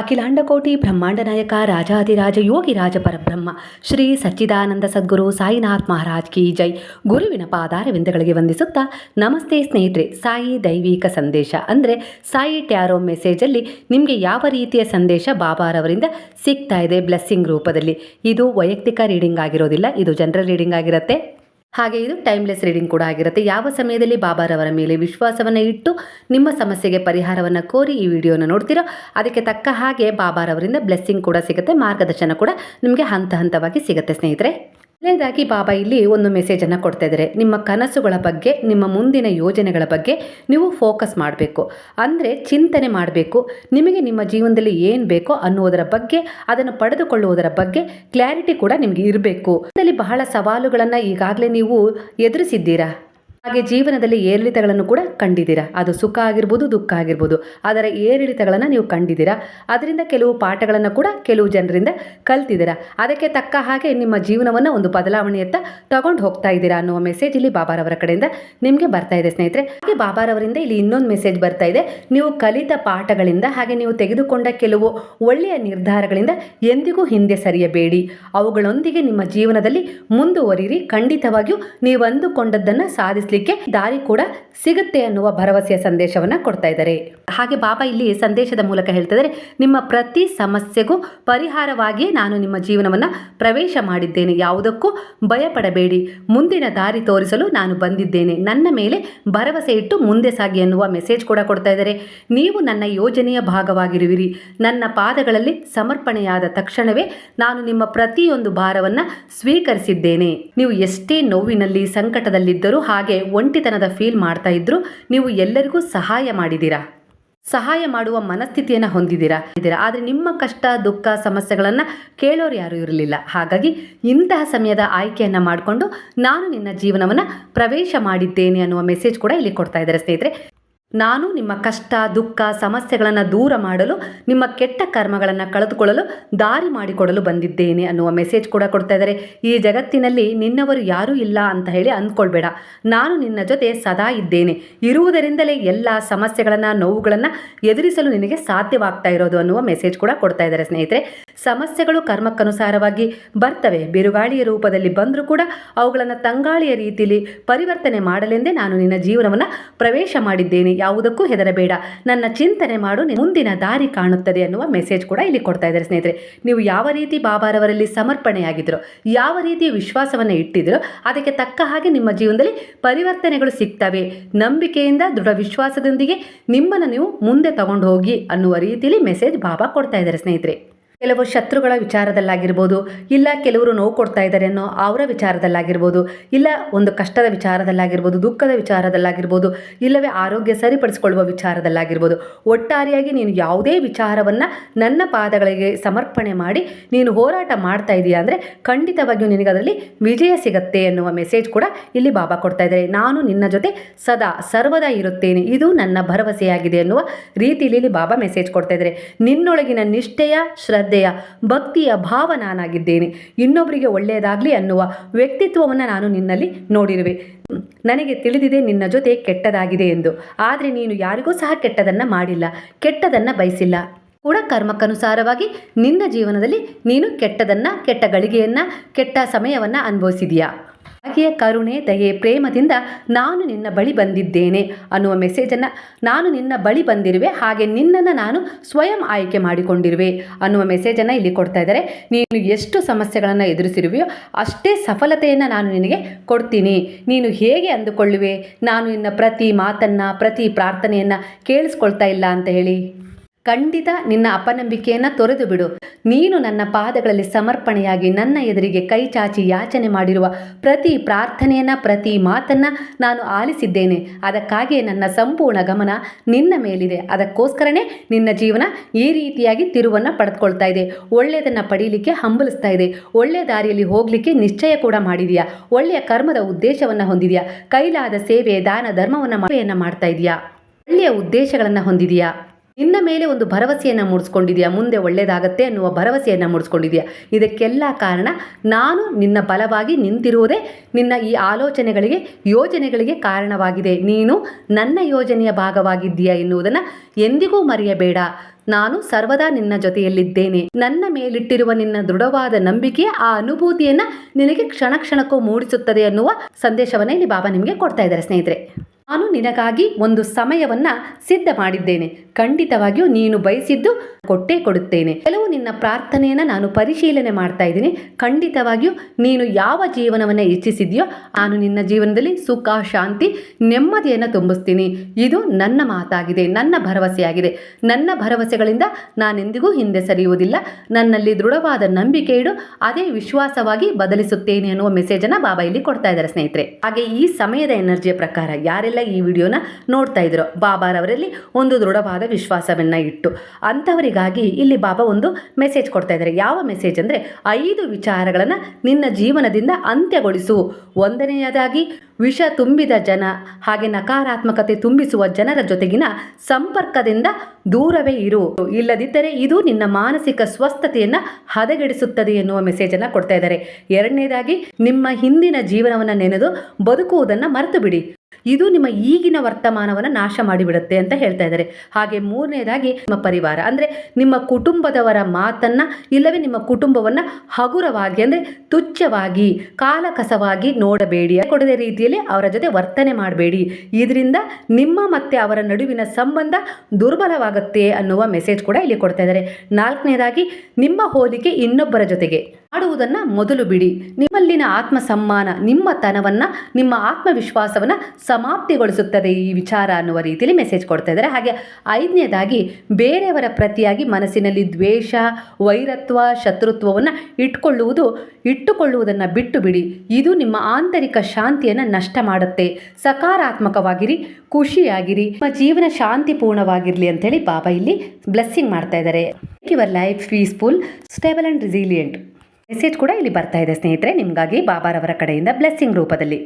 ಅಖಿಲಾಂಡಕೋಟಿ ಬ್ರಹ್ಮಾಂಡ ನಾಯಕ, ರಾಜಾಧಿರಾಜ ಯೋಗಿ ರಾಜ ಪರಬ್ರಹ್ಮ, ಶ್ರೀ ಸಚ್ಚಿದಾನಂದ ಸದ್ಗುರು ಸಾಯಿನಾಥ್ ಮಹಾರಾಜ್ ಕಿ ಜೈ. ಗುರುವಿನ ಪಾದಾರವಿಂದಗಳಿಗೆ ವಂದಿಸುತ್ತಾ ನಮಸ್ತೆ ಸ್ನೇಹಿತರೆ, ಸಾಯಿ ದೈವಿಕ ಸಂದೇಶ. ಅಂದರೆ ಸಾಯಿ ಟ್ಯಾರೋ ಮೆಸೇಜಲ್ಲಿ ನಿಮಗೆ ಯಾವ ರೀತಿಯ ಸಂದೇಶ ಬಾಬಾರವರಿಂದ ಸಿಗ್ತಾ ಇದೆ ಬ್ಲೆಸ್ಸಿಂಗ್ ರೂಪದಲ್ಲಿ. ಇದು ವೈಯಕ್ತಿಕ ರೀಡಿಂಗ್ ಆಗಿರೋದಿಲ್ಲ, ಇದು ಜನರಲ್ ರೀಡಿಂಗ್ ಆಗಿರುತ್ತೆ. ಹಾಗೆ ಇದು ಟೈಮ್ಲೆಸ್ ರೀಡಿಂಗ್ ಕೂಡ ಆಗಿರುತ್ತೆ. ಯಾವ ಸಮಯದಲ್ಲಿ ಬಾಬಾರವರ ಮೇಲೆ ವಿಶ್ವಾಸವನ್ನು ಇಟ್ಟು ನಿಮ್ಮ ಸಮಸ್ಯೆಗೆ ಪರಿಹಾರವನ್ನು ಕೋರಿ ಈ ವಿಡಿಯೋನ ನೋಡ್ತೀರೋ ಅದಕ್ಕೆ ತಕ್ಕ ಹಾಗೆ ಬಾಬಾರವರಿಂದ ಬ್ಲೆಸ್ಸಿಂಗ್ ಕೂಡ ಸಿಗುತ್ತೆ, ಮಾರ್ಗದರ್ಶನ ಕೂಡ ನಿಮಗೆ ಹಂತ ಹಂತವಾಗಿ ಸಿಗುತ್ತೆ ಸ್ನೇಹಿತರೆ. ಮೊದಲನೇದಾಗಿ ಬಾಬಾ ಇಲ್ಲಿ ಒಂದು ಮೆಸೇಜನ್ನು ಕೊಡ್ತಾ ಇದ್ದಾರೆ ನಿಮ್ಮ ಕನಸುಗಳ ಬಗ್ಗೆ, ನಿಮ್ಮ ಮುಂದಿನ ಯೋಜನೆಗಳ ಬಗ್ಗೆ ನೀವು ಫೋಕಸ್ ಮಾಡಬೇಕು. ಅಂದರೆ ಚಿಂತನೆ ಮಾಡಬೇಕು. ನಿಮಗೆ ನಿಮ್ಮ ಜೀವನದಲ್ಲಿ ಏನು ಬೇಕೋ ಅನ್ನುವುದರ ಬಗ್ಗೆ, ಅದನ್ನು ಪಡೆದುಕೊಳ್ಳುವುದರ ಬಗ್ಗೆ ಕ್ಲಾರಿಟಿ ಕೂಡ ನಿಮಗೆ ಇರಬೇಕು. ಅದರಲ್ಲಿ ಬಹಳ ಸವಾಲುಗಳನ್ನು ಈಗಾಗಲೇ ನೀವು ಎದುರಿಸಿದ್ದೀರಾ? ಹಾಗೆ ಜೀವನದಲ್ಲಿ ಏರಿಳಿತಗಳನ್ನು ಕೂಡ ಕಂಡಿದ್ದೀರಾ? ಅದು ಸುಖ ಆಗಿರ್ಬೋದು, ದುಃಖ ಆಗಿರ್ಬೋದು. ಅದರ ಏರಿಳಿತಗಳನ್ನು ನೀವು ಕಂಡಿದ್ದೀರಾ? ಅದರಿಂದ ಕೆಲವು ಪಾಠಗಳನ್ನು ಕೂಡ ಕೆಲವು ಜನರಿಂದ ಕಲ್ತಿದ್ದೀರಾ? ಅದಕ್ಕೆ ತಕ್ಕ ಹಾಗೆ ನಿಮ್ಮ ಜೀವನವನ್ನು ಒಂದು ಬದಲಾವಣೆಯತ್ತ ತಗೊಂಡು ಹೋಗ್ತಾ ಇದ್ದೀರಾ ಅನ್ನುವ ಮೆಸೇಜ್ ಇಲ್ಲಿ ಬಾಬಾರವರ ಕಡೆಯಿಂದ ನಿಮಗೆ ಬರ್ತಾ ಇದೆ ಸ್ನೇಹಿತರೆ. ಹಾಗೆ ಬಾಬಾರವರಿಂದ ಇಲ್ಲಿ ಇನ್ನೊಂದು ಮೆಸೇಜ್ ಬರ್ತಾ ಇದೆ. ನೀವು ಕಲಿತ ಪಾಠಗಳಿಂದ ಹಾಗೆ ನೀವು ತೆಗೆದುಕೊಂಡ ಕೆಲವು ಒಳ್ಳೆಯ ನಿರ್ಧಾರಗಳಿಂದ ಎಂದಿಗೂ ಹಿಂದೆ ಸರಿಯಬೇಡಿ. ಅವುಗಳೊಂದಿಗೆ ನಿಮ್ಮ ಜೀವನದಲ್ಲಿ ಮುಂದುವರಿರಿ ಖಂಡಿತವಾಗಿಯೂ ನೀವು ಅಂದುಕೊಂಡದ್ದನ್ನು ಸಾಧಿಸಲಿಕ್ಕೆ ದಾರಿ ಕೂಡ ಸಿಗುತ್ತೆ ಅನ್ನುವ ಭರವಸೆಯ ಸಂದೇಶವನ್ನ ಕೊಡ್ತಾ ಇದ್ದಾರೆ. ಹಾಗೆ ಬಾಬಾ ಇಲ್ಲಿ ಸಂದೇಶದ ಮೂಲಕ ಹೇಳ್ತಿದ್ದಾರೆ ನಿಮ್ಮ ಪ್ರತಿ ಸಮಸ್ಯೆಗೂ ಪರಿಹಾರವಾಗಿಯೇ ನಾನು ನಿಮ್ಮ ಜೀವನವನ್ನ ಪ್ರವೇಶ ಮಾಡಿದ್ದೇನೆ. ಯಾವುದಕ್ಕೂ ಭಯಪಡಬೇಡಿ. ಮುಂದಿನ ದಾರಿ ತೋರಿಸಲು ನಾನು ಬಂದಿದ್ದೇನೆ. ನನ್ನ ಮೇಲೆ ಭರವಸೆ ಇಟ್ಟು ಮುಂದೆ ಸಾಗಿ ಅನ್ನುವ ಮೆಸೇಜ್ ಕೂಡ ಕೊಡ್ತಾ ಇದ್ದಾರೆ. ನೀವು ನನ್ನ ಯೋಜನೆಯ ಭಾಗವಾಗಿರುವಿರಿ. ನನ್ನ ಪಾದಗಳಲ್ಲಿ ಸಮರ್ಪಣೆಯಾದ ತಕ್ಷಣವೇ ನಾನು ನಿಮ್ಮ ಪ್ರತಿಯೊಂದು ಭಾರವನ್ನು ಸ್ವೀಕರಿಸಿದ್ದೇನೆ. ನೀವು ಎಷ್ಟೇ ನೋವಿನಲ್ಲಿ, ಸಂಕಟದಲ್ಲಿದ್ದರೂ ಹಾಗೆ ಒಂಟಿತನದ ಫೀಲ್ ಮಾಡ್ತಾ ಇದ್ರು, ನೀವು ಎಲ್ಲರಿಗೂ ಸಹಾಯ ಮಾಡಿದ್ದೀರಾ ಸಹಾಯ ಮಾಡುವ ಮನಸ್ಥಿತಿಯನ್ನು ಹೊಂದಿದ್ದೀರಾ ಇದ್ದೀರಾ ಆದರೆ ನಿಮ್ಮ ಕಷ್ಟ, ದುಃಖ, ಸಮಸ್ಯೆಗಳನ್ನು ಕೇಳೋರು ಯಾರೂ ಇರಲಿಲ್ಲ. ಹಾಗಾಗಿ ಇಂತಹ ಸಮಯದ ಆಯ್ಕೆಯನ್ನು ಮಾಡಿಕೊಂಡು ನಾನು ನಿನ್ನ ಜೀವನವನ್ನು ಪ್ರವೇಶ ಮಾಡಿದ್ದೇನೆ ಅನ್ನುವ ಮೆಸೇಜ್ ಕೂಡ ಇಲ್ಲಿ ಕೊಡ್ತಾ ಇದ್ದಾರೆ ಸ್ನೇಹಿತರೆ. ನಾನು ನಿಮ್ಮ ಕಷ್ಟ, ದುಃಖ, ಸಮಸ್ಯೆಗಳನ್ನು ದೂರ ಮಾಡಲು, ನಿಮ್ಮ ಕೆಟ್ಟ ಕರ್ಮಗಳನ್ನು ಕಳೆದುಕೊಳ್ಳಲು ದಾರಿ ಮಾಡಿಕೊಡಲು ಬಂದಿದ್ದೇನೆ ಅನ್ನುವ ಮೆಸೇಜ್ ಕೂಡ ಕೊಡ್ತಾ ಇದ್ದಾರೆ ಈ ಜಗತ್ತಿನಲ್ಲಿ ನಿನ್ನವರು ಯಾರೂ ಇಲ್ಲ ಅಂತ ಹೇಳಿ ಅಂದ್ಕೊಳ್ಬೇಡ. ನಾನು ನಿನ್ನ ಜೊತೆ ಸದಾ ಇದ್ದೇನೆ. ಇರುವುದರಿಂದಲೇ ಎಲ್ಲ ಸಮಸ್ಯೆಗಳನ್ನು, ನೋವುಗಳನ್ನು ಎದುರಿಸಲು ನಿನಗೆ ಸಾಧ್ಯವಾಗ್ತಾ ಇರೋದು ಅನ್ನುವ ಮೆಸೇಜ್ ಕೂಡ ಕೊಡ್ತಾ ಇದ್ದಾರೆ ಸ್ನೇಹಿತರೆ. ಸಮಸ್ಯೆಗಳು ಕರ್ಮಕ್ಕನುಸಾರವಾಗಿ ಬರ್ತವೆ. ಬಿರುಗಾಳಿಯ ರೂಪದಲ್ಲಿ ಬಂದರೂ ಕೂಡ ಅವುಗಳನ್ನು ತಂಗಾಳಿಯ ರೀತಿಯಲ್ಲಿ ಪರಿವರ್ತನೆ ಮಾಡಲೆಂದೇ ನಾನು ನಿನ್ನ ಜೀವನವನ್ನು ಪ್ರವೇಶ ಮಾಡಿದ್ದೇನೆ. ಯಾವುದಕ್ಕೂ ಹೆದರಬೇಡ. ನನ್ನ ಚಿಂತನೆ ಮಾಡು. ಮುಂದಿನ ದಾರಿ ಕಾಣುತ್ತದೆ ಅನ್ನುವ ಮೆಸೇಜ್ ಕೂಡ ಇಲ್ಲಿ ಕೊಡ್ತಾ ಇದ್ದಾರೆ ಸ್ನೇಹಿತರೆ. ನೀವು ಯಾವ ರೀತಿ ಬಾಬಾರವರಲ್ಲಿ ಸಮರ್ಪಣೆಯಾಗಿದ್ರೋ, ಯಾವ ರೀತಿಯ ವಿಶ್ವಾಸವನ್ನು ಇಟ್ಟಿದ್ರೋ, ಅದಕ್ಕೆ ತಕ್ಕ ಹಾಗೆ ನಿಮ್ಮ ಜೀವನದಲ್ಲಿ ಪರಿವರ್ತನೆಗಳು ಸಿಗ್ತವೆ. ನಂಬಿಕೆಯಿಂದ, ದೃಢ ವಿಶ್ವಾಸದೊಂದಿಗೆ ನಿಮ್ಮನ್ನು ನೀವು ಮುಂದೆ ತಗೊಂಡು ಹೋಗಿ ಅನ್ನುವ ರೀತಿಯಲ್ಲಿ ಮೆಸೇಜ್ ಬಾಬಾ ಕೊಡ್ತಾ ಇದ್ದಾರೆ ಸ್ನೇಹಿತರೆ. ಕೆಲವು ಶತ್ರುಗಳ ವಿಚಾರದಲ್ಲಾಗಿರ್ಬೋದು, ಇಲ್ಲ ಕೆಲವರು ನೋವು ಕೊಡ್ತಾ ಇದ್ದಾರೆ ಅನ್ನೋ ಅವರ ವಿಚಾರದಲ್ಲಾಗಿರ್ಬೋದು, ಇಲ್ಲ ಒಂದು ಕಷ್ಟದ ವಿಚಾರದಲ್ಲಾಗಿರ್ಬೋದು, ದುಃಖದ ವಿಚಾರದಲ್ಲಾಗಿರ್ಬೋದು, ಇಲ್ಲವೇ ಆರೋಗ್ಯ ಸರಿಪಡಿಸಿಕೊಳ್ಳುವ ವಿಚಾರದಲ್ಲಾಗಿರ್ಬೋದು, ಒಟ್ಟಾರೆಯಾಗಿ ನೀನು ಯಾವುದೇ ವಿಚಾರವನ್ನು ನನ್ನ ಪಾದಗಳಿಗೆ ಸಮರ್ಪಣೆ ಮಾಡಿ ನೀನು ಹೋರಾಟ ಮಾಡ್ತಾ ಇದೀಯಾ ಅಂದರೆ ಖಂಡಿತವಾಗಿಯೂ ನಿನಗೆ ಅದರಲ್ಲಿ ವಿಜಯ ಸಿಗತ್ತೆ ಅನ್ನುವ ಮೆಸೇಜ್ ಕೂಡ ಇಲ್ಲಿ ಬಾಬಾ ಕೊಡ್ತಾ ಇದ್ದಾರೆ. ನಾನು ನಿನ್ನ ಜೊತೆ ಸದಾ ಸರ್ವದಾ ಇರುತ್ತೇನೆ. ಇದು ನನ್ನ ಭರವಸೆಯಾಗಿದೆ ಎನ್ನುವ ರೀತಿಯಲ್ಲಿ ಇಲ್ಲಿ ಬಾಬಾ ಮೆಸೇಜ್ ಕೊಡ್ತಾ ಇದ್ದಾರೆ. ನಿನ್ನೊಳಗಿನ ನಿಷ್ಠೆಯ ಶ್ರದ್ಧೆಯ, ಭಕ್ತಿಯ ಭಾವ ನಾನಾಗಿದ್ದೇನೆ. ಇನ್ನೊಬ್ಬರಿಗೆ ಒಳ್ಳೆಯದಾಗಲಿ ಅನ್ನುವ ವ್ಯಕ್ತಿತ್ವವನ್ನು ನಾನು ನಿನ್ನಲ್ಲಿ ನೋಡಿರುವೆ. ನನಗೆ ತಿಳಿದಿದೆ ನಿನ್ನ ಜೊತೆ ಕೆಟ್ಟದಾಗಿದೆ ಎಂದು. ಆದರೆ ನೀನು ಯಾರಿಗೂ ಸಹ ಕೆಟ್ಟದನ್ನು ಮಾಡಿಲ್ಲ, ಕೆಟ್ಟದನ್ನು ಬಯಸಿಲ್ಲ. ಕೂಡ ಕರ್ಮಕ್ಕನುಸಾರವಾಗಿ ನಿನ್ನ ಜೀವನದಲ್ಲಿ ನೀನು ಕೆಟ್ಟದನ್ನು, ಕೆಟ್ಟ ಗಳಿಗೆಯನ್ನು, ಕೆಟ್ಟ ಸಮಯವನ್ನು ಅನುಭವಿಸಿದೀಯಾ? ಹಾಗೆಯೇ ಕರುಣೆ, ದಯೆ, ಪ್ರೇಮದಿಂದ ನಾನು ನಿನ್ನ ಬಳಿ ಬಂದಿದ್ದೇನೆ ಅನ್ನುವ ಮೆಸೇಜನ್ನು ನಾನು ನಿನ್ನ ಬಳಿ ಬಂದಿರುವೆ, ಹಾಗೆ ನಿನ್ನನ್ನು ನಾನು ಸ್ವಯಂ ಆಯ್ಕೆ ಮಾಡಿಕೊಂಡಿರುವೆ ಅನ್ನುವ ಮೆಸೇಜನ್ನು ಇಲ್ಲಿ ಕೊಡ್ತಾ ಇದ್ದಾರೆ. ನೀನು ಎಷ್ಟು ಸಮಸ್ಯೆಗಳನ್ನು ಎದುರಿಸಿರುವೆಯೋ ಅಷ್ಟೇ ಸಫಲತೆಯನ್ನು ನಾನು ನಿನಗೆ ಕೊಡ್ತೀನಿ. ನೀನು ಹೇಗೆ ಅಂದುಕೊಳ್ಳುವೆ? ನಾನು ನಿನ್ನ ಪ್ರತಿ ಮಾತನ್ನು, ಪ್ರತಿ ಪ್ರಾರ್ಥನೆಯನ್ನು ಕೇಳಿಸ್ಕೊಳ್ತಾ ಇಲ್ಲ ಅಂತ ಹೇಳಿ. ಖಂಡಿತ ನಿನ್ನ ಅಪನಂಬಿಕೆಯನ್ನು ತೊರೆದು ಬಿಡು ನೀನು ನನ್ನ ಪಾದಗಳಲ್ಲಿ ಸಮರ್ಪಣೆಯಾಗಿ ನನ್ನ ಎದುರಿಗೆ ಕೈ ಚಾಚಿ ಯಾಚನೆ ಮಾಡಿರುವ ಪ್ರತಿ ಪ್ರಾರ್ಥನೆಯನ್ನು, ಪ್ರತಿ ಮಾತನ್ನು ನಾನು ಆಲಿಸಿದ್ದೇನೆ. ಅದಕ್ಕಾಗಿಯೇ ನನ್ನ ಸಂಪೂರ್ಣ ಗಮನ ನಿನ್ನ ಮೇಲಿದೆ. ಅದಕ್ಕೋಸ್ಕರನೇ ನಿನ್ನ ಜೀವನ ಈ ರೀತಿಯಾಗಿ ತಿರುವನ್ನು ಪಡೆದುಕೊಳ್ತಾ ಇದೆ. ಒಳ್ಳೆಯದನ್ನು ಪಡೀಲಿಕ್ಕೆ ಹಂಬಲಿಸ್ತಾ ಇದೆ. ಒಳ್ಳೆಯ ದಾರಿಯಲ್ಲಿ ಹೋಗಲಿಕ್ಕೆ ನಿಶ್ಚಯ ಕೂಡ ಮಾಡಿದೆಯಾ? ಒಳ್ಳೆಯ ಕರ್ಮದ ಉದ್ದೇಶವನ್ನು ಹೊಂದಿದೆಯಾ? ಕೈಲಾದ ಸೇವೆ, ದಾನ, ಧರ್ಮವನ್ನು ಮಾಡ್ತಾ ಇದೆಯಾ? ಒಳ್ಳೆಯ ಉದ್ದೇಶಗಳನ್ನು ಹೊಂದಿದೆಯಾ? ನಿನ್ನ ಮೇಲೆ ಒಂದು ಭರವಸೆಯನ್ನು ಮೂಡಿಸ್ಕೊಂಡಿದ್ಯಾ? ಮುಂದೆ ಒಳ್ಳೆಯದಾಗತ್ತೆ ಅನ್ನುವ ಭರವಸೆಯನ್ನು ಮೂಡಿಸ್ಕೊಂಡಿದೆಯಾ? ಇದಕ್ಕೆಲ್ಲ ಕಾರಣ ನಾನು ನಿನ್ನ ಬಲವಾಗಿ ನಿಂತಿರುವುದೇ ನಿನ್ನ ಈ ಆಲೋಚನೆಗಳಿಗೆ, ಯೋಜನೆಗಳಿಗೆ ಕಾರಣವಾಗಿದೆ. ನೀನು ನನ್ನ ಯೋಜನೆಯ ಭಾಗವಾಗಿದ್ದೀಯಾ ಎನ್ನುವುದನ್ನು ಎಂದಿಗೂ ಮರೆಯಬೇಡ. ನಾನು ಸರ್ವದಾ ನಿನ್ನ ಜೊತೆಯಲ್ಲಿದ್ದೇನೆ. ನನ್ನ ಮೇಲಿಟ್ಟಿರುವ ನಿನ್ನ ದೃಢವಾದ ನಂಬಿಕೆ ಆ ಅನುಭೂತಿಯನ್ನು ನಿನಗೆ ಕ್ಷಣ ಕ್ಷಣಕ್ಕೂ ಮೂಡಿಸುತ್ತದೆ ಅನ್ನುವ ಸಂದೇಶವನ್ನು ಇಲ್ಲಿ ಬಾಬಾ ನಿಮಗೆ ಕೊಡ್ತಾ ಇದ್ದಾರೆ ಸ್ನೇಹಿತರೆ. ನಾನು ನಿನಗಾಗಿ ಒಂದು ಸಮಯವನ್ನು ಸಿದ್ಧ ಮಾಡಿದ್ದೇನೆ ಖಂಡಿತವಾಗಿಯೂ ನೀನು ಬಯಸಿದ್ದು ಕೊಟ್ಟೇ ಕೊಡುತ್ತೇನೆ. ಕೆಲವು ನಿನ್ನ ಪ್ರಾರ್ಥನೆಯನ್ನು ನಾನು ಪರಿಶೀಲನೆ ಮಾಡ್ತಾ ಇದ್ದೀನಿ. ಖಂಡಿತವಾಗಿಯೂ ನೀನು ಯಾವ ಜೀವನವನ್ನು ಇಚ್ಛಿಸಿದೆಯೋ ನಾನು ನಿನ್ನ ಜೀವನದಲ್ಲಿ ಸುಖ, ಶಾಂತಿ, ನೆಮ್ಮದಿಯನ್ನು ತುಂಬಿಸ್ತೀನಿ. ಇದು ನನ್ನ ಮಾತಾಗಿದೆ, ನನ್ನ ಭರವಸೆಯಾಗಿದೆ. ನನ್ನ ಭರವಸೆಗಳಿಂದ ನಾನೆಂದಿಗೂ ಹಿಂದೆ ಸರಿಯುವುದಿಲ್ಲ. ನನ್ನಲ್ಲಿ ದೃಢವಾದ ನಂಬಿಕೆ ಇಡು, ಅದೇ ವಿಶ್ವಾಸವಾಗಿ ಬದಲಿಸುತ್ತೇನೆ ಅನ್ನುವ ಮೆಸೇಜನ್ನು ಬಾಬಾ ಇಲ್ಲಿ ಕೊಡ್ತಾ ಇದ್ದಾರೆ ಸ್ನೇಹಿತರೆ. ಹಾಗೆ ಈ ಸಮಯದ ಎನರ್ಜಿಯ ಪ್ರಕಾರ ಯಾರೆಲ್ಲ ಈ ವಿಡಿಯೋನ ನೋಡ್ತಾ ಇದ್ರೋ, ಬಾಬಾರವರಲ್ಲಿ ಒಂದು ದೃಢವಾದ ವಿಶ್ವಾಸವನ್ನ ಇಟ್ಟು ಅಂಥವರಿಗಾಗಿ ಇಲ್ಲಿ ಬಾಬಾ ಒಂದು ಮೆಸೇಜ್ ಕೊಡ್ತಾ ಇದ್ದಾರೆ. ಯಾವ ಮೆಸೇಜ್ ಅಂದರೆ, ಐದು ವಿಚಾರಗಳನ್ನು ನಿನ್ನ ಜೀವನದಿಂದ ಅಂತ್ಯಗೊಳಿಸು. ಒಂದನೆಯದಾಗಿ, ವಿಷ ತುಂಬಿದ ಜನ, ಹಾಗೆ ನಕಾರಾತ್ಮಕತೆ ತುಂಬಿಸುವ ಜನರ ಜೊತೆಗಿನ ಸಂಪರ್ಕದಿಂದ ದೂರವೇ ಇರು. ಇಲ್ಲದಿದ್ದರೆ ಇದು ನಿನ್ನ ಮಾನಸಿಕ ಸ್ವಸ್ಥತೆಯನ್ನು ಹದಗೆಡಿಸುತ್ತದೆ ಎನ್ನುವ ಮೆಸೇಜನ್ನು ಕೊಡ್ತಾ ಇದ್ದಾರೆ. ಎರಡನೇದಾಗಿ, ನಿಮ್ಮ ಹಿಂದಿನ ಜೀವನವನ್ನು ನೆನೆದು ಬದುಕುವುದನ್ನು ಮರೆತು ಬಿಡಿ ಇದು ನಿಮ್ಮ ಈಗಿನ ವರ್ತಮಾನವನ್ನು ನಾಶ ಮಾಡಿಬಿಡುತ್ತೆ ಅಂತ ಹೇಳ್ತಾ ಇದ್ದಾರೆ. ಹಾಗೆ ಮೂರನೇದಾಗಿ ನಿಮ್ಮ ಪರಿವಾರ. ಅಂದರೆ ನಿಮ್ಮ ಕುಟುಂಬದವರ ಮಾತನ್ನು ಇಲ್ಲವೇ ನಿಮ್ಮ ಕುಟುಂಬವನ್ನು ಹಗುರವಾಗಿ, ಅಂದರೆ ತುಚ್ಛವಾಗಿ, ಕಾಲಕಸವಾಗಿ ನೋಡಬೇಡಿ. ಕೊಡದ ರೀತಿಯಲ್ಲಿ ಅವರ ಜೊತೆ ವರ್ತನೆ ಮಾಡಬೇಡಿ. ಇದರಿಂದ ನಿಮ್ಮ ಮತ್ತೆ ಅವರ ನಡುವಿನ ಸಂಬಂಧ ದುರ್ಬಲವಾಗುತ್ತೆ ಅನ್ನುವ ಮೆಸೇಜ್ ಕೂಡ ಇಲ್ಲಿ ಕೊಡ್ತಾ ಇದ್ದಾರೆ. ನಾಲ್ಕನೇದಾಗಿ ನಿಮ್ಮ ಹೋಲಿಕೆ ಇನ್ನೊಬ್ಬರ ಜೊತೆಗೆ. ಮಾಡುವುದನ್ನು ಮೊದಲು ಬಿಡಿ. ನಿಮ್ಮಲ್ಲಿನ ಆತ್ಮ ಸಮ್ಮಾನ ನಿಮ್ಮ ತನವನ್ನು, ನಿಮ್ಮ ಆತ್ಮವಿಶ್ವಾಸವನ್ನು ಸಮಾಪ್ತಿಗೊಳಿಸುತ್ತದೆ ಈ ವಿಚಾರ ಅನ್ನುವ ರೀತಿಯಲ್ಲಿ ಮೆಸೇಜ್ ಕೊಡ್ತಾ ಇದ್ದಾರೆ. ಹಾಗೆ ಐದನೇದಾಗಿ, ಬೇರೆಯವರ ಪ್ರತಿಯಾಗಿ ಮನಸ್ಸಿನಲ್ಲಿ ದ್ವೇಷ, ವೈರತ್ವ, ಶತ್ರುತ್ವವನ್ನು ಇಟ್ಕೊಳ್ಳುವುದು, ಇಟ್ಟುಕೊಳ್ಳುವುದನ್ನು ಬಿಟ್ಟು ಬಿಡಿ. ಇದು ನಿಮ್ಮ ಆಂತರಿಕ ಶಾಂತಿಯನ್ನು ನಷ್ಟ ಮಾಡುತ್ತೆ. ಸಕಾರಾತ್ಮಕವಾಗಿರಿ, ಖುಷಿಯಾಗಿರಿ, ನಿಮ್ಮ ಜೀವನ ಶಾಂತಿಪೂರ್ಣವಾಗಿರಲಿ ಅಂತೇಳಿ ಬಾಬಾ ಇಲ್ಲಿ ಬ್ಲೆಸ್ಸಿಂಗ್ ಮಾಡ್ತಾ ಇದ್ದಾರೆ. Your life peaceful stable and resilient message ಕೂಡ ಇಲ್ಲಿ ಬರ್ತಾ ಇದೆ ಸ್ನೇಹಿತರೆ. ನಿಮಗಾಗಿ ಬಾಬಾರವರ ಕಡೆಯಿಂದ ಬ್ಲೆಸ್ಸಿಂಗ್ ರೂಪದಲ್ಲಿ.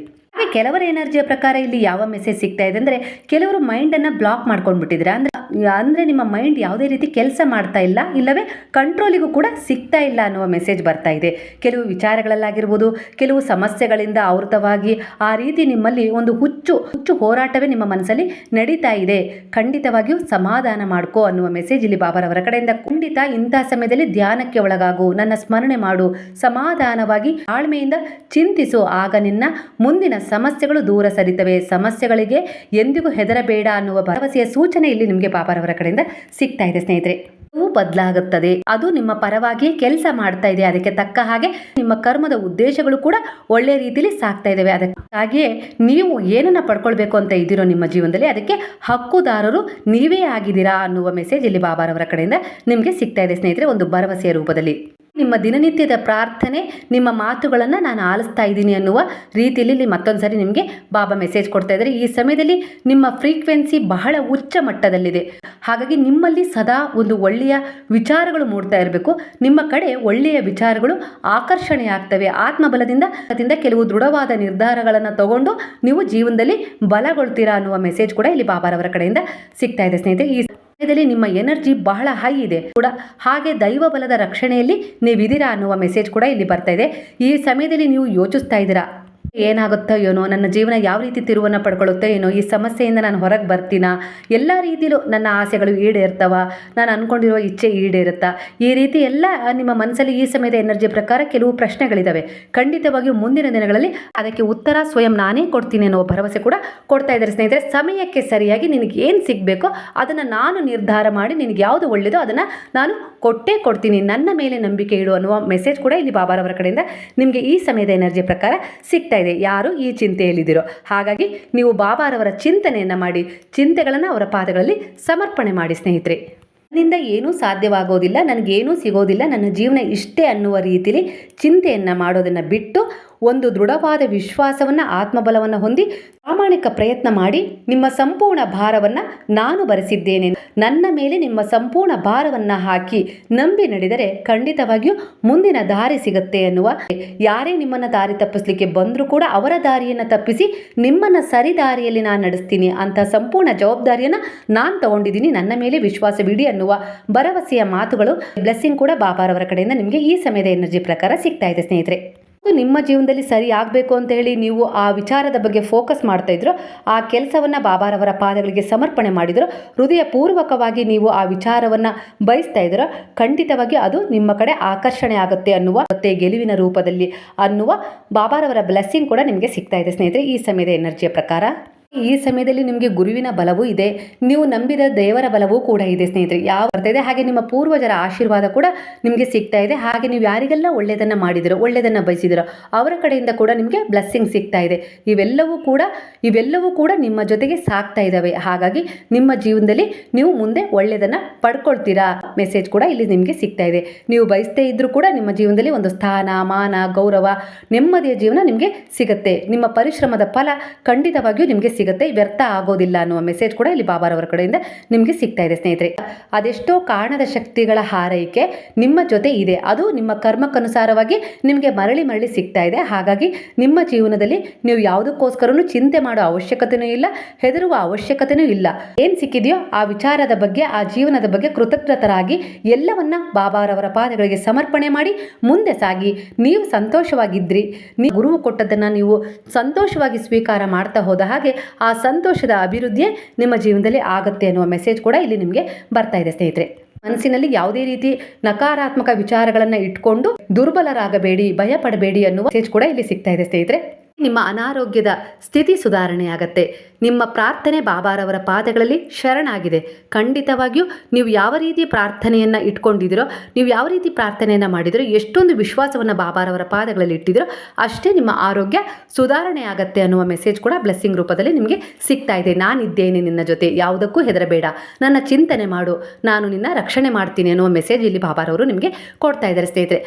ಹಾಗೆ ಕೆಲವರ ಎನರ್ಜಿಯ ಪ್ರಕಾರ ಇಲ್ಲಿ ಯಾವ ಮೆಸೇಜ್ ಸಿಗ್ತಾ ಇದೆ ಅಂದರೆ ಕೆಲವರು ಮೈಂಡನ್ನು ಬ್ಲಾಕ್ ಮಾಡ್ಕೊಂಡ್ಬಿಟ್ಟಿದ್ರೆ ಅಂದರೆ ಅಂದರೆ ನಿಮ್ಮ ಮೈಂಡ್ ಯಾವುದೇ ರೀತಿ ಕೆಲಸ ಮಾಡ್ತಾ ಇಲ್ಲ, ಇಲ್ಲವೇ ಕಂಟ್ರೋಲಿಗೂ ಕೂಡ ಸಿಗ್ತಾ ಇಲ್ಲ ಅನ್ನುವ ಮೆಸೇಜ್ ಬರ್ತಾ ಇದೆ. ಕೆಲವು ವಿಚಾರಗಳಲ್ಲಾಗಿರ್ಬೋದು, ಕೆಲವು ಸಮಸ್ಯೆಗಳಿಂದ ಆವೃತವಾಗಿ ಆ ರೀತಿ ನಿಮ್ಮಲ್ಲಿ ಒಂದು ಹುಚ್ಚು ಹುಚ್ಚು ಹೋರಾಟವೇ ನಿಮ್ಮ ಮನಸ್ಸಲ್ಲಿ ನಡೀತಾ ಇದೆ. ಖಂಡಿತವಾಗಿಯೂ ಸಮಾಧಾನ ಮಾಡ್ಕೋ ಅನ್ನುವ ಮೆಸೇಜ್ ಇಲ್ಲಿ ಬಾಬಾರವರ ಕಡೆಯಿಂದ. ಖಂಡಿತ ಇಂತಹ ಸಮಯದಲ್ಲಿ ಧ್ಯಾನಕ್ಕೆ ಒಳಗಾಗು, ನನ್ನ ಸ್ಮರಣೆ ಮಾಡು, ಸಮಾಧಾನವಾಗಿ ತಾಳ್ಮೆಯಿಂದ ಚಿಂತಿಸು. ಆಗ ನಿನ್ನ ಮುಂದಿನ ಸಮಸ್ಯೆಗಳು ದೂರ ಸರಿತವೆ. ಸಮಸ್ಯೆಗಳಿಗೆ ಎಂದಿಗೂ ಹೆದರಬೇಡ ಅನ್ನುವ ಭರವಸೆಯ ಸೂಚನೆ ಇಲ್ಲಿ ನಿಮಗೆ ಪಾಪರವರ ಕಡೆಯಿಂದ ಸಿಗ್ತಾ ಇದೆ ಸ್ನೇಹಿತರೆ. ಬದಲಾಗುತ್ತದೆ. ಅದು ನಿಮ್ಮ ಪರವಾಗಿ ಕೆಲಸ ಮಾಡ್ತಾ ಇದೆ. ಅದಕ್ಕೆ ತಕ್ಕ ಹಾಗೆ ನಿಮ್ಮ ಕರ್ಮದ ಉದ್ದೇಶಗಳು ಕೂಡ ಒಳ್ಳೆ ರೀತಿಯಲ್ಲಿ ಸಾಕ್ತಾ ಇದ್ದಾವೆ ಅದಕ್ಕಾಗಿಯೇ ನೀವು ಏನನ್ನ ಪಡ್ಕೊಳ್ಬೇಕು ಅಂತ ಇದ್ದೀರೋ ನಿಮ್ಮ ಜೀವನದಲ್ಲಿ ಅದಕ್ಕೆ ಹಕ್ಕುದಾರರು ನೀವೇ ಆಗಿದ್ದೀರಾ ಅನ್ನುವ ಮೆಸೇಜ್ ಇಲ್ಲಿ ಬಾಬಾರವರ ಕಡೆಯಿಂದ ನಿಮಗೆ ಸಿಗ್ತಾ ಇದೆ ಸ್ನೇಹಿತರೆ. ಒಂದು ಭರವಸೆಯ ರೂಪದಲ್ಲಿ. ನಿಮ್ಮ ದಿನನಿತ್ಯದ ಪ್ರಾರ್ಥನೆ, ನಿಮ್ಮ ಮಾತುಗಳನ್ನು ನಾನು ಆಲಿಸ್ತಾ ಇದ್ದೀನಿ ಅನ್ನುವ ರೀತಿಯಲ್ಲಿ ಇಲ್ಲಿ ಮತ್ತೊಂದು ಸರಿ ನಿಮಗೆ ಬಾಬಾ ಮೆಸೇಜ್ ಕೊಡ್ತಾ ಇದ್ದಾರೆ. ಈ ಸಮಯದಲ್ಲಿ ನಿಮ್ಮ ಫ್ರೀಕ್ವೆನ್ಸಿ ಬಹಳ ಉಚ್ಚ ಮಟ್ಟದಲ್ಲಿದೆ. ಹಾಗಾಗಿ ನಿಮ್ಮಲ್ಲಿ ಸದಾ ಒಂದು ಒಳ್ಳೆಯ ವಿಚಾರಗಳು ಮೂಡ್ತಾ ಇರಬೇಕು. ನಿಮ್ಮ ಕಡೆ ಒಳ್ಳೆಯ ವಿಚಾರಗಳು ಆಕರ್ಷಣೆ ಆಗ್ತವೆ. ಆತ್ಮಬಲದಿಂದ ಅದರಿಂದ ಕೆಲವು ದೃಢವಾದ ನಿರ್ಧಾರಗಳನ್ನು ತಗೊಂಡು ನೀವು ಜೀವನದಲ್ಲಿ ಬಲಗೊಳ್ತೀರಾ ಅನ್ನುವ ಮೆಸೇಜ್ ಕೂಡ ಇಲ್ಲಿ ಬಾಬಾರವರ ಕಡೆಯಿಂದ ಸಿಗ್ತಾ ಇದೆ ಸ್ನೇಹಿತರೆ. ಈ ಸಮಯದಲ್ಲಿ ನಿಮ್ಮ ಎನರ್ಜಿ ಬಹಳ ಹೈ ಇದೆ ಕೂಡ. ಹಾಗೆ ದೈವ ಬಲದ ರಕ್ಷಣೆಯಲ್ಲಿ ನೀವಿದ್ದೀರಾ ಅನ್ನುವ ಮೆಸೇಜ್ ಕೂಡ ಇಲ್ಲಿ ಬರ್ತಾ ಇದೆ. ಈ ಸಮಯದಲ್ಲಿ ನೀವು ಯೋಚಿಸ್ತಾ ಇದ್ದೀರಾ? ಏನಾಗುತ್ತೋ ಏನೋ, ನನ್ನ ಜೀವನ ಯಾವ ರೀತಿ ತಿರುವನ್ನು ಪಡ್ಕೊಳ್ಳುತ್ತೋ ಏನೋ, ಈ ಸಮಸ್ಯೆಯಿಂದ ನಾನು ಹೊರಗೆ ಬರ್ತೀನಾ? ಎಲ್ಲ ರೀತಿಯಲ್ಲೂ ನನ್ನ ಆಸೆಗಳು ಈಡೇರ್ತವ, ನಾನು ಅಂದ್ಕೊಂಡಿರೋ ಇಚ್ಛೆ ಈಡೇರುತ್ತಾ. ಈ ರೀತಿ ಎಲ್ಲ ನಿಮ್ಮ ಮನಸ್ಸಲ್ಲಿ ಈ ಸಮಯದ ಎನರ್ಜಿ ಪ್ರಕಾರ ಕೆಲವು ಪ್ರಶ್ನೆಗಳಿದ್ದಾವೆ ಖಂಡಿತವಾಗಿಯೂ ಮುಂದಿನ ದಿನಗಳಲ್ಲಿ ಅದಕ್ಕೆ ಉತ್ತರ ಸ್ವಯಂ ನಾನೇ ಕೊಡ್ತೀನಿ ಅನ್ನೋ ಭರವಸೆ ಕೂಡ ಕೊಡ್ತಾ ಇದ್ದಾರೆ ಸ್ನೇಹಿತರೆ. ಸಮಯಕ್ಕೆ ಸರಿಯಾಗಿ ನಿನಗೆ ಏನು ಸಿಗಬೇಕೋ ಅದನ್ನು ನಾನು ನಿರ್ಧಾರ ಮಾಡಿ ನಿನಗೆ ಯಾವುದು ಒಳ್ಳೆಯದೋ ಅದನ್ನು ನಾನು ಕೊಟ್ಟೇ ಕೊಡ್ತೀನಿ. ನನ್ನ ಮೇಲೆ ನಂಬಿಕೆ ಇಡು ಅನ್ನುವ ಮೆಸೇಜ್ ಕೂಡ ಇಲ್ಲಿ ಬಾಬಾರವರ ಕಡೆಯಿಂದ ನಿಮಗೆ ಈ ಸಮಯದ ಎನರ್ಜಿ ಪ್ರಕಾರ ಸಿಗ್ತಾ ಇದೆ. ಯಾರು ಈ ಚಿಂತೆಯಲ್ಲಿದ್ದೀರೋ ಹಾಗಾಗಿ ನೀವು ಬಾಬಾರವರ ಚಿಂತನೆಯನ್ನು ಮಾಡಿ, ಚಿಂತೆಗಳನ್ನು ಅವರ ಪಾದಗಳಲ್ಲಿ ಸಮರ್ಪಣೆ ಮಾಡಿ ಸ್ನೇಹಿತರೆ. ನನ್ನಿಂದ ಏನೂ ಸಾಧ್ಯವಾಗೋದಿಲ್ಲ, ನನಗೇನೂ ಸಿಗೋದಿಲ್ಲ, ನನ್ನ ಜೀವನ ಇಷ್ಟೇ ಅನ್ನುವ ರೀತಿಯಲ್ಲಿ ಚಿಂತೆಯನ್ನು ಮಾಡೋದನ್ನು ಬಿಟ್ಟು ಒಂದು ದೃಢವಾದ ವಿಶ್ವಾಸವನ್ನು, ಆತ್ಮಬಲವನ್ನು ಹೊಂದಿ ಪ್ರಾಮಾಣಿಕ ಪ್ರಯತ್ನ ಮಾಡಿ ನಿಮ್ಮ ಸಂಪೂರ್ಣ ಭಾರವನ್ನು ನಾನು ಬರೆಸಿದ್ದೇನೆ. ನನ್ನ ಮೇಲೆ ನಿಮ್ಮ ಸಂಪೂರ್ಣ ಭಾರವನ್ನು ಹಾಕಿ ನಂಬಿ ನಡೆದರೆ ಖಂಡಿತವಾಗಿಯೂ ಮುಂದಿನ ದಾರಿ ಸಿಗುತ್ತೆ ಅನ್ನುವ ಯಾರೇ ನಿಮ್ಮನ್ನು ದಾರಿ ತಪ್ಪಿಸ್ಲಿಕ್ಕೆ ಬಂದರೂ ಕೂಡ ಅವರ ದಾರಿಯನ್ನು ತಪ್ಪಿಸಿ ನಿಮ್ಮನ್ನು ಸರಿ ದಾರಿಯಲ್ಲಿ ನಾನು ನಡೆಸ್ತೀನಿ ಅಂತ ಸಂಪೂರ್ಣ ಜವಾಬ್ದಾರಿಯನ್ನು ನಾನು ತಗೊಂಡಿದ್ದೀನಿ. ನನ್ನ ಮೇಲೆ ವಿಶ್ವಾಸವಿಡಿ ಅನ್ನುವ ಭರವಸೆಯ ಮಾತುಗಳು. ಬ್ಲೆಸ್ಸಿಂಗ್ ಕೂಡ ಬಾಬಾರವರ ಕಡೆಯಿಂದ ನಿಮಗೆ ಈ ಸಮಯದ ಎನರ್ಜಿ ಪ್ರಕಾರ ಸಿಗ್ತಾ ಇದೆ ಸ್ನೇಹಿತರೆ. ನಿಮ್ಮ ಜೀವನದಲ್ಲಿ ಸರಿ ಆಗಬೇಕು ಅಂತ ಹೇಳಿ ನೀವು ಆ ವಿಚಾರದ ಬಗ್ಗೆ ಫೋಕಸ್ ಮಾಡ್ತಾ ಇದ್ರು, ಆ ಕೆಲಸವನ್ನು ಬಾಬಾರವರ ಪಾದಗಳಿಗೆ ಸಮರ್ಪಣೆ ಮಾಡಿದ್ರು, ಹೃದಯಪೂರ್ವಕವಾಗಿ ನೀವು ಆ ವಿಚಾರವನ್ನು ಬಯಸ್ತಾ ಇದ್ದೀರೋ ಖಂಡಿತವಾಗಿ ಅದು ನಿಮ್ಮ ಕಡೆ ಆಕರ್ಷಣೆ ಆಗುತ್ತೆ ಅನ್ನುವ ಮತ್ತೆ ಗೆಲುವಿನ ರೂಪದಲ್ಲಿ ಅನ್ನುವ ಬಾಬಾರವರ ಬ್ಲೆಸ್ಸಿಂಗ್ ಕೂಡ ನಿಮಗೆ ಸಿಗ್ತಾ ಇದೆ ಸ್ನೇಹಿತರೆ. ಈ ಸಮಯದ ಎನರ್ಜಿಯ ಪ್ರಕಾರ ಈ ಸಮಯದಲ್ಲಿ ನಿಮಗೆ ಗುರುವಿನ ಬಲವೂ ಇದೆ. ನೀವು ನಂಬಿದ ದೇವರ ಬಲವೂ ಕೂಡ ಇದೆ ಸ್ನೇಹಿತರೆ. ಯಾವ ಬರ್ತಾ ಇದೆ, ಹಾಗೆ ನಿಮ್ಮ ಪೂರ್ವಜರ ಆಶೀರ್ವಾದ ಕೂಡ ನಿಮಗೆ ಸಿಗ್ತಾ ಇದೆ. ಹಾಗೆ ನೀವು ಯಾರಿಗೆಲ್ಲ ಒಳ್ಳೆಯದನ್ನ ಮಾಡಿದಿರೋ, ಒಳ್ಳೆಯದನ್ನ ಬಯಸಿದಿರೋ, ಅವರ ಕಡೆಯಿಂದ ಕೂಡ ನಿಮಗೆ ಬ್ಲೆಸ್ಸಿಂಗ್ ಸಿಗ್ತಾ ಇದೆ. ಇವೆಲ್ಲವೂ ಕೂಡ ಇವೆಲ್ಲವೂ ಕೂಡ ನಿಮ್ಮ ಜೊತೆಗೆ ಸಾಕ್ತಾ ಇದ್ದಾವೆ. ಹಾಗಾಗಿ ನಿಮ್ಮ ಜೀವನದಲ್ಲಿ ನೀವು ಮುಂದೆ ಒಳ್ಳೆಯದನ್ನ ಪಡ್ಕೊಳ್ತೀರಾ ಮೆಸೇಜ್ ಕೂಡ ಇಲ್ಲಿ ನಿಮಗೆ ಸಿಗ್ತಾ ಇದೆ. ನೀವು ಬಯಸ್ತೇ ಇದ್ರೂ ಕೂಡ ನಿಮ್ಮ ಜೀವನದಲ್ಲಿ ಒಂದು ಸ್ಥಾನ, ಮಾನ, ಗೌರವ, ನೆಮ್ಮದಿಯ ಜೀವನ ನಿಮಗೆ ಸಿಗುತ್ತೆ. ನಿಮ್ಮ ಪರಿಶ್ರಮದ ಫಲ ಖಂಡಿತವಾಗಿಯೂ ನಿಮಗೆ ಸಿಗುತ್ತೆ. ವ್ಯರ್ಥ ಆಗೋದಿಲ್ಲ ಅನ್ನುವ ಮೆಸೇಜ್ ಕೂಡ ಇಲ್ಲಿ ಬಾಬಾರವರ ಕಡೆಯಿಂದ ನಿಮಗೆ ಸಿಗ್ತಾ ಇದೆ, ಸ್ನೇಹಿತರೆ. ಅದೆಷ್ಟೋ ಕಾರಣದ ಶಕ್ತಿಗಳ ಹಾರೈಕೆ ನಿಮ್ಮ ಜೊತೆ ಇದೆ. ಅದು ನಿಮ್ಮ ಕರ್ಮಕ್ಕನುಸಾರವಾಗಿ ನಿಮಗೆ ಮರಳಿ ಮರಳಿ ಸಿಗ್ತಾ ಇದೆ. ಹಾಗಾಗಿ ನಿಮ್ಮ ಜೀವನದಲ್ಲಿ ನೀವು ಯಾವುದಕ್ಕೋಸ್ಕರನೂ ಚಿಂತೆ ಮಾಡೋ ಅವಶ್ಯಕತೆಯೂ ಇಲ್ಲ, ಹೆದರುವ ಅವಶ್ಯಕತೆಯೂ ಇಲ್ಲ. ಏನು ಸಿಕ್ಕಿದೆಯೋ ಆ ವಿಚಾರದ ಬಗ್ಗೆ, ಆ ಜೀವನದ ಬಗ್ಗೆ ಕೃತಜ್ಞತರಾಗಿ ಎಲ್ಲವನ್ನ ಬಾಬಾರವರ ಪಾದಗಳಿಗೆ ಸಮರ್ಪಣೆ ಮಾಡಿ ಮುಂದೆ ಸಾಗಿ. ನೀವು ಸಂತೋಷವಾಗಿದ್ರಿ. ನೀವು ಗುರುವು ಕೊಟ್ಟದ್ದನ್ನು ನೀವು ಸಂತೋಷವಾಗಿ ಸ್ವೀಕಾರ ಮಾಡ್ತಾ ಹೋದ ಹಾಗೆ ಆ ಸಂತೋಷದ ಅಭಿವೃದ್ಧಿಯೇ ನಿಮ್ಮ ಜೀವನದಲ್ಲಿ ಆಗುತ್ತೆ ಅನ್ನುವ ಮೆಸೇಜ್ ಕೂಡ ಇಲ್ಲಿ ನಿಮಗೆ ಬರ್ತಾ ಇದೆ, ಸ್ನೇಹಿತರೆ. ಮನಸ್ಸಿನಲ್ಲಿ ಯಾವುದೇ ರೀತಿ ನಕಾರಾತ್ಮಕ ವಿಚಾರಗಳನ್ನು ಇಟ್ಕೊಂಡು ದುರ್ಬಲರಾಗಬೇಡಿ ಭಯ ಪಡಬೇಡಿ ಅನ್ನುವ ಮೆಸೇಜ್ ಕೂಡ ಇಲ್ಲಿ ಸಿಗ್ತಾ ಇದೆ, ಸ್ನೇಹಿತರೆ. ನಿಮ್ಮ ಅನಾರೋಗ್ಯದ ಸ್ಥಿತಿ ಸುಧಾರಣೆಯಾಗತ್ತೆ. ನಿಮ್ಮ ಪ್ರಾರ್ಥನೆ ಬಾಬಾರವರ ಪಾದಗಳಲ್ಲಿ ಶರಣಾಗಿದೆ. ಖಂಡಿತವಾಗಿಯೂ ನೀವು ಯಾವ ರೀತಿ ಪ್ರಾರ್ಥನೆಯನ್ನು ಇಟ್ಕೊಂಡಿದ್ದೀರೋ, ನೀವು ಯಾವ ರೀತಿ ಪ್ರಾರ್ಥನೆಯನ್ನು ಮಾಡಿದಿರೋ ಎಷ್ಟೊಂದು ವಿಶ್ವಾಸವನ್ನು ಬಾಬಾರವರ ಪಾದಗಳಲ್ಲಿ ಇಟ್ಟಿದ್ದೀರೋ, ಅಷ್ಟೇ ನಿಮ್ಮ ಆರೋಗ್ಯ ಸುಧಾರಣೆ ಆಗುತ್ತೆ ಅನ್ನುವ ಮೆಸೇಜ್ ಕೂಡ ಬ್ಲೆಸ್ಸಿಂಗ್ ರೂಪದಲ್ಲಿ ನಿಮಗೆ ಸಿಗ್ತಾ ಇದೆ. ನಾನಿದ್ದೇನೆ ನಿನ್ನ ಜೊತೆ, ಯಾವುದಕ್ಕೂ ಹೆದರಬೇಡ. ನನ್ನ ಚಿಂತನೆ ಮಾಡು, ನಾನು ನಿನ್ನ ರಕ್ಷಣೆ ಮಾಡ್ತೀನಿ ಅನ್ನುವ ಮೆಸೇಜ್ ಇಲ್ಲಿ ಬಾಬಾರವರು ನಿಮಗೆ ಕೊಡ್ತಾ ಇದ್ದಾರೆ ಸ್ನೇಹಿತರೆ.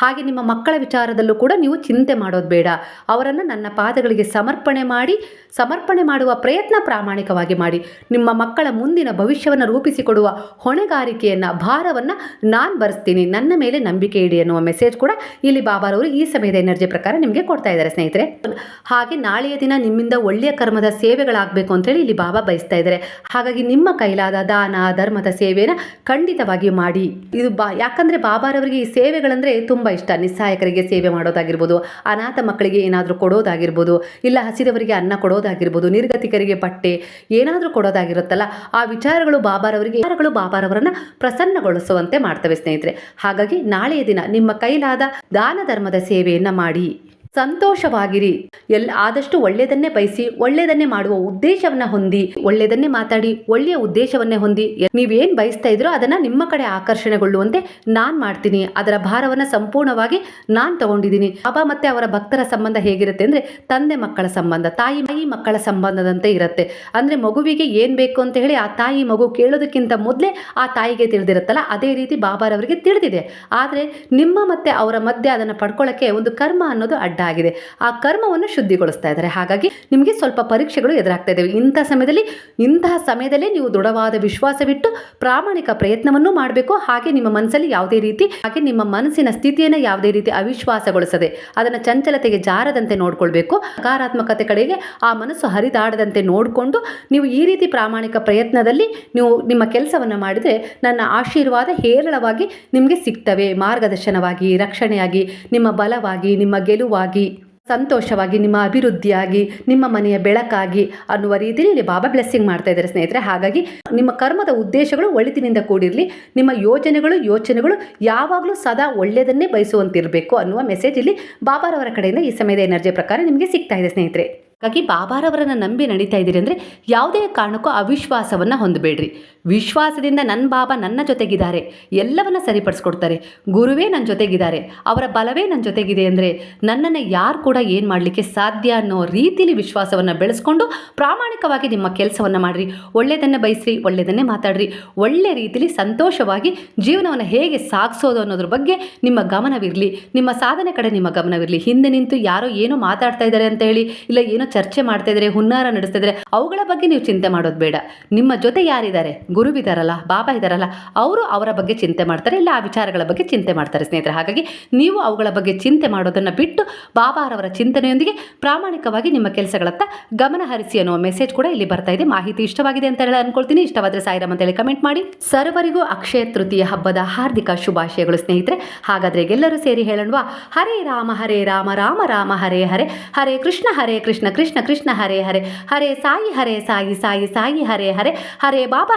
ಹಾಗೆ ನಿಮ್ಮ ಮಕ್ಕಳ ವಿಚಾರದಲ್ಲೂ ಕೂಡ ನೀವು ಚಿಂತೆ ಮಾಡೋದು ಬೇಡ. ಅವರನ್ನು ನನ್ನ ಪಾದಗಳಿಗೆ ಸಮರ್ಪಣೆ ಮಾಡಿ, ಸಮರ್ಪಣೆ ಮಾಡುವ ಪ್ರಯತ್ನ ಪ್ರಾಮಾಣಿಕವಾಗಿ ಮಾಡಿ. ನಿಮ್ಮ ಮಕ್ಕಳ ಮುಂದಿನ ಭವಿಷ್ಯವನ್ನು ರೂಪಿಸಿಕೊಡುವ ಹೊಣೆಗಾರಿಕೆಯನ್ನು, ಭಾರವನ್ನು ನಾನು ಬರೆಸ್ತೀನಿ. ನನ್ನ ಮೇಲೆ ನಂಬಿಕೆ ಇಡಿ ಅನ್ನುವ ಮೆಸೇಜ್ ಕೂಡ ಇಲ್ಲಿ ಬಾಬಾರವರು ಈ ಸಮಯದ ಎನರ್ಜಿ ಪ್ರಕಾರ ನಿಮಗೆ ಕೊಡ್ತಾ ಇದ್ದಾರೆ ಸ್ನೇಹಿತರೆ. ಹಾಗೆ ನಾಳೆಯ ದಿನ ನಿಮ್ಮಿಂದ ಒಳ್ಳೆಯ ಕರ್ಮದ ಸೇವೆಗಳಾಗಬೇಕು ಅಂತೇಳಿ ಇಲ್ಲಿ ಬಾಬಾ ಬಯಸ್ತಾ ಇದ್ದಾರೆ. ಹಾಗಾಗಿ ನಿಮ್ಮ ಕೈಲಾದ ದಾನ, ಧರ್ಮದ ಸೇವೆಯನ್ನು ಖಂಡಿತವಾಗಿ ಮಾಡಿ. ಇದು ಬಾ, ಯಾಕಂದರೆ ಬಾಬಾರವರಿಗೆ ಈ ಸೇವೆಗಳಂದರೆ ತುಂಬ ಇಷ್ಟ. ನಿಸ್ಸಹಾಯಕರಿಗೆ ಸೇವೆ ಮಾಡೋದಾಗಿರ್ಬೋದು, ಅನಾಥ ಮಕ್ಕಳಿಗೆ ಏನಾದರೂ ಕೊಡೋದಾಗಿರ್ಬೋದು, ಇಲ್ಲ ಹಸಿದವರಿಗೆ ಅನ್ನ ಕೊಡೋದಾಗಿರ್ಬೋದು ನಿರ್ಗತಿಕರಿಗೆ ಪಟ್ಟೆ ಏನಾದರೂ ಕೊಡೋದಾಗಿರುತ್ತಲ್ಲ, ಆ ವಿಚಾರಗಳು ಬಾಬಾರವರಿಗೆ ವಿಚಾರಗಳು ಬಾಬಾರವರನ್ನು ಪ್ರಸನ್ನಗೊಳಿಸುವಂತೆ ಮಾಡ್ತವೆ ಸ್ನೇಹಿತರೆ. ಹಾಗಾಗಿ ನಾಳೆಯ ದಿನ ನಿಮ್ಮ ಕೈಲಾದ ದಾನ ಧರ್ಮದ ಸೇವೆಯನ್ನು ಮಾಡಿ. ಸಂತೋಷವಾಗಿರಿ. ಎಲ್ ಆದಷ್ಟು ಒಳ್ಳೆಯದನ್ನೇ ಬಯಸಿ, ಒಳ್ಳೆಯದನ್ನೇ ಮಾಡುವ ಉದ್ದೇಶವನ್ನ ಹೊಂದಿ, ಒಳ್ಳೆಯದನ್ನೇ ಮಾತಾಡಿ, ಒಳ್ಳೆಯ ಉದ್ದೇಶವನ್ನೇ ಹೊಂದಿ, ನೀವೇನು ಬಯಸ್ತಾ ಇದ್ರೋ ಅದನ್ನು ನಿಮ್ಮ ಕಡೆ ಆಕರ್ಷಣೆಗೊಳ್ಳುವಂತೆ ನಾನು ಮಾಡ್ತೀನಿ. ಅದರ ಭಾರವನ್ನು ಸಂಪೂರ್ಣವಾಗಿ ನಾನು ತಗೊಂಡಿದ್ದೀನಿ. ಬಾಬಾ ಮತ್ತೆ ಅವರ ಭಕ್ತರ ಸಂಬಂಧ ಹೇಗಿರುತ್ತೆ ಅಂದರೆ ತಂದೆ ಮಕ್ಕಳ ಸಂಬಂಧ, ತಾಯಿ ತಾಯಿ ಮಕ್ಕಳ ಸಂಬಂಧದಂತೆ ಇರುತ್ತೆ. ಅಂದರೆ ಮಗುವಿಗೆ ಏನು ಬೇಕು ಅಂತ ಹೇಳಿ ಆ ತಾಯಿ ಮಗು ಕೇಳೋದಕ್ಕಿಂತ ಮೊದಲೇ ಆ ತಾಯಿಗೆ ತಿಳಿದಿರುತ್ತಲ್ಲ, ಅದೇ ರೀತಿ ಬಾಬಾರವರಿಗೆ ತಿಳಿದಿದೆ. ಆದರೆ ನಿಮ್ಮ ಮತ್ತೆ ಅವರ ಮಧ್ಯೆ ಅದನ್ನು ಪಡ್ಕೊಳ್ಳೋಕ್ಕೆ ಒಂದು ಕರ್ಮ ಅನ್ನೋದು ಅಡ್ಡ ಆಗಿದೆ. ಆ ಕರ್ಮವನ್ನು ಶುದ್ಧಿಗೊಳಿಸ್ತಾ ಇದ್ದಾರೆ. ಹಾಗಾಗಿ ನಿಮಗೆ ಸ್ವಲ್ಪ ಪರೀಕ್ಷೆಗಳು ಎದುರಾಗ್ತಾ ಇದ್ದಾವೆ ಇಂಥ ಸಮಯದಲ್ಲಿ ಇಂತಹ ಸಮಯದಲ್ಲೇ ನೀವು ದೃಢವಾದ ವಿಶ್ವಾಸವಿಟ್ಟು ಪ್ರಾಮಾಣಿಕ ಪ್ರಯತ್ನವನ್ನು ಮಾಡಬೇಕು. ಹಾಗೆ ನಿಮ್ಮ ಮನಸ್ಸಲ್ಲಿ ಯಾವುದೇ ರೀತಿ, ಹಾಗೆ ನಿಮ್ಮ ಮನಸ್ಸಿನ ಸ್ಥಿತಿಯನ್ನು ಯಾವುದೇ ರೀತಿ ಅವಿಶ್ವಾಸಗೊಳಿಸದೆ, ಅದನ್ನು ಚಂಚಲತೆಗೆ ಜಾರದಂತೆ ನೋಡಿಕೊಳ್ಬೇಕು. ಸಕಾರಾತ್ಮಕತೆ ಕಡೆಗೆ ಆ ಮನಸ್ಸು ಹರಿದಾಡದಂತೆ ನೋಡಿಕೊಂಡು ನೀವು ಈ ರೀತಿ ಪ್ರಾಮಾಣಿಕ ಪ್ರಯತ್ನದಲ್ಲಿ ನೀವು ನಿಮ್ಮ ಕೆಲಸವನ್ನು ಮಾಡಿದರೆ ನನ್ನ ಆಶೀರ್ವಾದ ಹೇರಳವಾಗಿ ನಿಮಗೆ ಸಿಗ್ತವೆ. ಮಾರ್ಗದರ್ಶನವಾಗಿ, ರಕ್ಷಣೆಯಾಗಿ, ನಿಮ್ಮ ಬಲವಾಗಿ, ನಿಮ್ಮ ಗೆಲುವಾಗಿ. ಸಂತೋಷವಾಗಿ, ನಿಮ್ಮ ಅಭಿವೃದ್ಧಿಯಾಗಿ, ನಿಮ್ಮ ಮನೆಯ ಬೆಳಕಾಗಿ ಅನ್ನುವ ರೀತಿಯಲ್ಲಿ ಇಲ್ಲಿ ಬಾಬಾ ಬ್ಲೆಸ್ಸಿಂಗ್ ಮಾಡ್ತಾ ಇದ್ದಾರೆ ಸ್ನೇಹಿತರೆ. ಹಾಗಾಗಿ ನಿಮ್ಮ ಕರ್ಮದ ಉದ್ದೇಶಗಳು ಒಳಿತಿನಿಂದ ಕೂಡಿರಲಿ. ನಿಮ್ಮ ಯೋಜನೆಗಳು, ಯೋಚನೆಗಳು ಯಾವಾಗಲೂ ಸದಾ ಒಳ್ಳೆಯದನ್ನೇ ಬಯಸುವಂತಿರಬೇಕು ಅನ್ನುವ ಮೆಸೇಜ್ ಇಲ್ಲಿ ಬಾಬಾರವರ ಕಡೆಯಿಂದ ಈ ಸಮಯದ ಎನರ್ಜಿ ಪ್ರಕಾರ ನಿಮಗೆ ಸಿಗ್ತಾ ಇದೆ ಸ್ನೇಹಿತರೆ. ಹಾಗಾಗಿ ಬಾಬಾರವರನ್ನು ನಂಬಿ ನಡೀತಾ ಇದ್ದೀರಿ ಅಂದರೆ ಯಾವುದೇ ಕಾರಣಕ್ಕೂ ಅವಿಶ್ವಾಸವನ್ನು ಹೊಂದಬೇಡ್ರಿ. ವಿಶ್ವಾಸದಿಂದ ನನ್ನ ಬಾಬಾ ನನ್ನ ಜೊತೆಗಿದ್ದಾರೆ. ಎಲ್ಲವನ್ನ ಸರಿಪಡಿಸ್ಕೊಡ್ತಾರೆ. ಗುರುವೇ ನನ್ನ ಜೊತೆಗಿದ್ದಾರೆ. ಅವರ ಬಲವೇ ನನ್ನ ಜೊತೆಗಿದೆ ಅಂದರೆ ನನ್ನನ್ನು ಯಾರು ಕೂಡ ಏನು ಮಾಡಲಿಕ್ಕೆ ಸಾಧ್ಯ ಅನ್ನೋ ರೀತಿಯಲ್ಲಿ ವಿಶ್ವಾಸವನ್ನು ಬೆಳೆಸ್ಕೊಂಡು ಪ್ರಾಮಾಣಿಕವಾಗಿ ನಿಮ್ಮ ಕೆಲಸವನ್ನು ಮಾಡಿರಿ. ಒಳ್ಳೆಯದನ್ನೇ ಬಯಸ್ರಿ ಒಳ್ಳೆಯದನ್ನೇ ಮಾತಾಡ್ರಿ. ಒಳ್ಳೆ ರೀತಿಯಲ್ಲಿ ಸಂತೋಷವಾಗಿ ಜೀವನವನ್ನು ಹೇಗೆ ಸಾಗಿಸೋದು ಅನ್ನೋದ್ರ ಬಗ್ಗೆ ನಿಮ್ಮ ಗಮನವಿರಲಿ. ನಿಮ್ಮ ಸಾಧನೆ ಕಡೆ ನಿಮ್ಮ ಗಮನವಿರಲಿ. ಹಿಂದೆ ನಿಂತು ಯಾರೋ ಏನೋ ಮಾತಾಡ್ತಾ ಇದ್ದಾರೆ ಅಂತ ಹೇಳಿ, ಇಲ್ಲ ಏನೋ ಚರ್ಚೆ ಮಾಡ್ತಾ ಇದ್ದಾರೆ ಹುನ್ನಾರ ನಡೆಸ್ತಾ ಇದ್ದಾರೆ ಅವುಗಳ ಬಗ್ಗೆ ನೀವು ಚಿಂತೆ ಮಾಡೋದು ಬೇಡ. ನಿಮ್ಮ ಜೊತೆ ಯಾರಿದ್ದಾರೆ? ಗುರುವಿದಾರಲ್ಲ ಬಾಬಾ ಇದ್ದಾರಲ್ಲ ಅವರು ಅವರ ಬಗ್ಗೆ ಚಿಂತೆ ಮಾಡ್ತಾರೆ, ಇಲ್ಲ ಆ ವಿಚಾರಗಳ ಬಗ್ಗೆ ಚಿಂತೆ ಮಾಡ್ತಾರೆ ಸ್ನೇಹಿತರೆ. ಹಾಗಾಗಿ ನೀವು ಅವುಗಳ ಬಗ್ಗೆ ಚಿಂತೆ ಮಾಡೋದನ್ನು ಬಿಟ್ಟು ಬಾಬಾರವರ ಚಿಂತನೆಯೊಂದಿಗೆ ಪ್ರಾಮಾಣಿಕವಾಗಿ ನಿಮ್ಮ ಕೆಲಸಗಳತ್ತ ಗಮನ ಹರಿಸಿ ಅನ್ನುವ ಮೆಸೇಜ್ ಕೂಡ ಇಲ್ಲಿ ಬರ್ತಾ ಇದೆ. ಮಾಹಿತಿ ಇಷ್ಟವಾಗಿದೆ ಅಂತ ಹೇಳಿ ಅನ್ಕೊಳ್ತೀನಿ. ಇಷ್ಟವಾದರೆ ಸಾಯಿರಾಮ್ ಅಂತೇಳಿ ಕಮೆಂಟ್ ಮಾಡಿ. ಸರ್ವರಿಗೂ ಅಕ್ಷಯ ತೃತೀಯ ಹಬ್ಬದ ಹಾರ್ದಿಕ ಶುಭಾಶಯಗಳು ಸ್ನೇಹಿತರೆ. ಹಾಗಾದ್ರೆ ಎಲ್ಲರೂ ಸೇರಿ ಹೇಳೋಣವಾ, ಹರೇ ರಾಮ ಹರೇ ರಾಮ ರಾಮ ರಾಮ, ಹರೇ ಹರೇ. ಹರೇ ಕೃಷ್ಣ ಹರೇ ಕೃಷ್ಣ ಕೃಷ್ಣ ಕೃಷ್ಣ, ಹರೇ ಹರೇ. ಹರೇ ಸಾಯಿ ಹರೇ ಸಾಯಿ ಸಾಯಿ ಸಾಯಿ, ಹರೇ ಹರೇ. ಹರೇ ಬಾಬಾ